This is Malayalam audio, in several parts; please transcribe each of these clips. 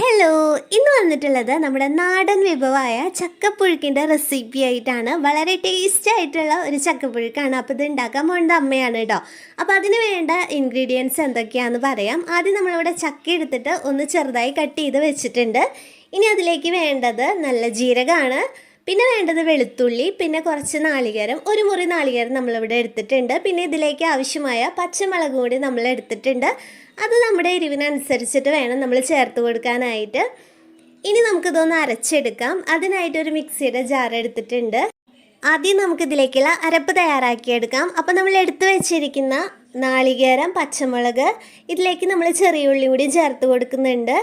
ഹലോ ഇന്ന് വന്നിട്ടുള്ളത് നമ്മുടെ നാടൻ വിഭവമായ ചക്കപ്പുഴുക്കിന്റെ റെസിപ്പി ആയിട്ടാണ്. വളരെ ടേസ്റ്റ് ആയിട്ടുള്ള ഒരു ചക്കപ്പുഴുക്കാണ്. അപ്പോൾ ഇത് ഉണ്ടാക്കാൻ പോകുന്നത് അമ്മയാണ് കേട്ടോ അപ്പോൾ അതിന് വേണ്ട ഇൻഗ്രീഡിയൻസ് എന്തൊക്കെയാണെന്ന് പറയാം. ആദ്യം നമ്മളിവിടെ ചക്ക എടുത്തിട്ട് ഒന്ന് ചെറുതായി കട്ട് ചെയ്ത് വെച്ചിട്ടുണ്ട്. ഇനി അതിലേക്ക് വേണ്ടത് നല്ല ജീരകമാണ്. പിന്നെ വേണ്ടത് വെളുത്തുള്ളി പിന്നെ കുറച്ച് നാളികേരം. ഒരു മുറി നാളികേരം നമ്മളിവിടെ എടുത്തിട്ടുണ്ട്. പിന്നെ ഇതിലേക്ക് ആവശ്യമായ പച്ചമുളക് കൂടി നമ്മൾ എടുത്തിട്ടുണ്ട്. അത് നമ്മുടെ എരിവിനനുസരിച്ചിട്ട് വേണം നമ്മൾ ചേർത്ത് കൊടുക്കാനായിട്ട്. ഇനി നമുക്കിതൊന്ന് അരച്ചെടുക്കാം. അതിനായിട്ട് ഒരു മിക്സിയുടെ ജാർ എടുത്തിട്ടുണ്ട്. ആദ്യം നമുക്കിതിലേക്കുള്ള അരപ്പ് തയ്യാറാക്കിയെടുക്കാം. അപ്പോൾ നമ്മൾ എടുത്തു വെച്ചിരിക്കുന്ന നാളികേരം പച്ചമുളക് ഇതിലേക്ക് നമ്മൾ ചെറിയ ഉള്ളി കൂടി ചേർത്ത് കൊടുക്കുന്നുണ്ട്.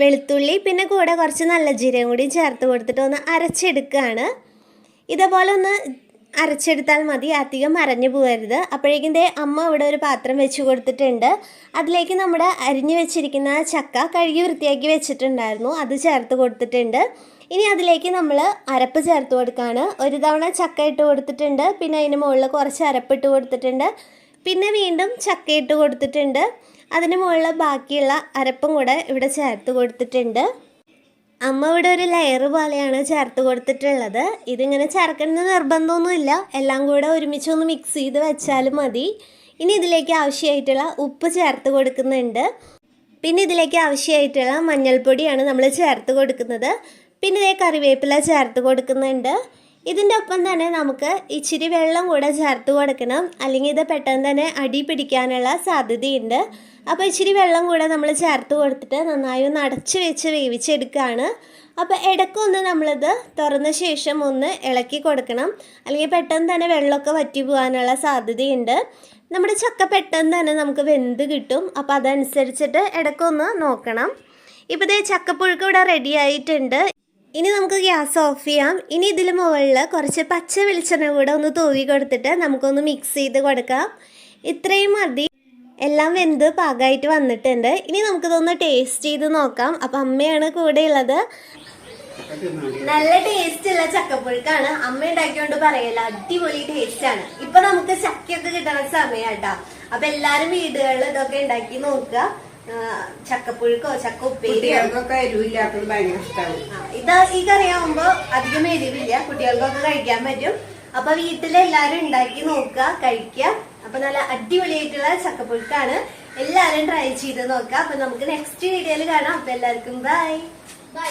വെളുത്തുള്ളി പിന്നെ കൂടെ കുറച്ച് നല്ല ജീരകം കൂടി ചേർത്ത് കൊടുത്തിട്ട് ഒന്ന് അരച്ചെടുക്കുകയാണ്. ഇതേപോലെ ഒന്ന് അരച്ചെടുത്താൽ മതി അധികം അരഞ്ഞു പോകരുത്. അപ്പോഴേക്കും ദേ അമ്മ ഇവിടെ ഒരു പാത്രം വെച്ച് കൊടുത്തിട്ടുണ്ട്. അതിലേക്ക് നമ്മുടെ അരിഞ്ഞു വെച്ചിരിക്കുന്ന ചക്ക കഴുകി വൃത്തിയാക്കി വെച്ചിട്ടുണ്ടായിരുന്നു അത് ചേർത്ത് കൊടുത്തിട്ടുണ്ട്. ഇനി അതിലേക്ക് നമ്മൾ അരപ്പ് ചേർത്ത് കൊടുക്കുകയാണ്. ഒരു തവണ ചക്ക ഇട്ട് കൊടുത്തിട്ടുണ്ട് പിന്നെ അതിന് മുകളിൽ കുറച്ച് അരപ്പ് ഇട്ട് കൊടുത്തിട്ടുണ്ട്. പിന്നെ വീണ്ടും ചക്കയിട്ട് കൊടുത്തിട്ടുണ്ട്. അതിന് മുകളിൽ ബാക്കിയുള്ള അരപ്പും കൂടെ ഇവിടെ ചേർത്ത് കൊടുത്തിട്ടുണ്ട്. അമ്മ ഇവിടെ ഒരു ലെയർ പോലെയാണ് ചേർത്ത് കൊടുത്തിട്ടുള്ളത്. ഇതിങ്ങനെ ചേർക്കണമെന്ന് നിർബന്ധമൊന്നുമില്ല. എല്ലാം കൂടെ ഒരുമിച്ച് ഒന്ന് മിക്സ് ചെയ്ത് വെച്ചാലും മതി. ഇനി ഇതിലേക്ക് ആവശ്യമായിട്ടുള്ള ഉപ്പ് ചേർത്ത് കൊടുക്കുന്നുണ്ട്. പിന്നെ ഇതിലേക്ക് ആവശ്യമായിട്ടുള്ള മഞ്ഞൾപ്പൊടിയാണ് നമ്മൾ ചേർത്ത് കൊടുക്കുന്നത്. പിന്നെ ഇതേ കറിവേപ്പില ചേർത്ത് കൊടുക്കുന്നുണ്ട്. ഇതിന്റെ ഒപ്പം തന്നെ നമുക്ക് ഇച്ചിരി വെള്ളം കൂടെ ചേർത്ത് കൊടുക്കണം. അല്ലെങ്കിൽ ഇത് പെട്ടെന്ന് തന്നെ അടി പിടിക്കാനുള്ള സാധ്യതയുണ്ട്. അപ്പോൾ ഇച്ചിരി വെള്ളം കൂടെ നമ്മൾ ചേർത്ത് കൊടുത്തിട്ട് നന്നായി ഒന്ന് അടച്ച് വെച്ച് വേവിച്ചെടുക്കുകയാണ് അപ്പോൾ ഇടയ്ക്കൊന്ന് നമ്മളിത് തുറന്ന ശേഷം ഒന്ന് ഇളക്കി കൊടുക്കണം. അല്ലെങ്കിൽ പെട്ടെന്ന് തന്നെ വെള്ളമൊക്കെ വറ്റി പോകാനുള്ള സാധ്യതയുണ്ട്. നമ്മുടെ ചക്ക പെട്ടെന്ന് തന്നെ നമുക്ക് വെന്ത് കിട്ടും. അപ്പോൾ അതനുസരിച്ചിട്ട് ഇടയ്ക്കൊന്ന് നോക്കണം. ഇപ്പോൾ ഇതേ ചക്കപ്പുഴുക്ക് ഇവിടെ റെഡി ആയിട്ടുണ്ട്. ഇനി നമുക്ക് ഗ്യാസ് ഓഫ് ചെയ്യാം. ഇനി ഇതിൽ മുകളിൽ കുറച്ച് പച്ച വെളിച്ചെണ്ണ കൂടെ ഒന്ന് തൂവി കൊടുത്തിട്ട് നമുക്കൊന്ന് മിക്സ് ചെയ്ത് കൊടുക്കാം. ഇത്രയും മതി. എല്ലാം വെന്ത് പാകമായിട്ട് വന്നിട്ടുണ്ട്. ഇനി നമുക്കിതൊന്ന് ടേസ്റ്റ് ചെയ്ത് നോക്കാം. അപ്പം അമ്മയാണ് കൂടെ ഉള്ളത്. നല്ല ടേസ്റ്റ് ഉള്ള ചക്കപ്പുഴുക്കാണ്. അമ്മ ഉണ്ടാക്കിയോണ്ട് പറയല്ല അടിപൊളി ടേസ്റ്റ് ആണ്. ഇപ്പൊ നമുക്ക് ചക്കയൊക്കെ കിട്ടുന്ന സമയാട്ടോ. അപ്പൊ എല്ലാരും വീടുകളിൽ ഇതൊക്കെ ഉണ്ടാക്കി നോക്കുക. ചക്കപ്പുഴുക്കോ ചക്ക ഉപ്പേരിയോ കുട്ടികൾക്കൊക്കെ എരിവില്ലാത്തത് ഭയങ്കര ഇഷ്ടമാണ് ആ, ഇത് ഈ കറിയാവുമ്പോ അധികം എരിവില്ല. കുട്ടികൾക്കൊക്കെ കഴിക്കാൻ പറ്റും. അപ്പൊ വീട്ടിലെല്ലാരും ഉണ്ടാക്കി നോക്കുക കഴിക്കുക. അപ്പൊ നല്ല അടിപൊളിയായിട്ടുള്ള ചക്കപ്പുഴുക്കാണ്. എല്ലാരും ട്രൈ ചെയ്ത് നോക്കുക. അപ്പൊ നമുക്ക് നെക്സ്റ്റ് വീഡിയോയിൽ കാണാം. അപ്പൊ എല്ലാവർക്കും ബൈ ബൈ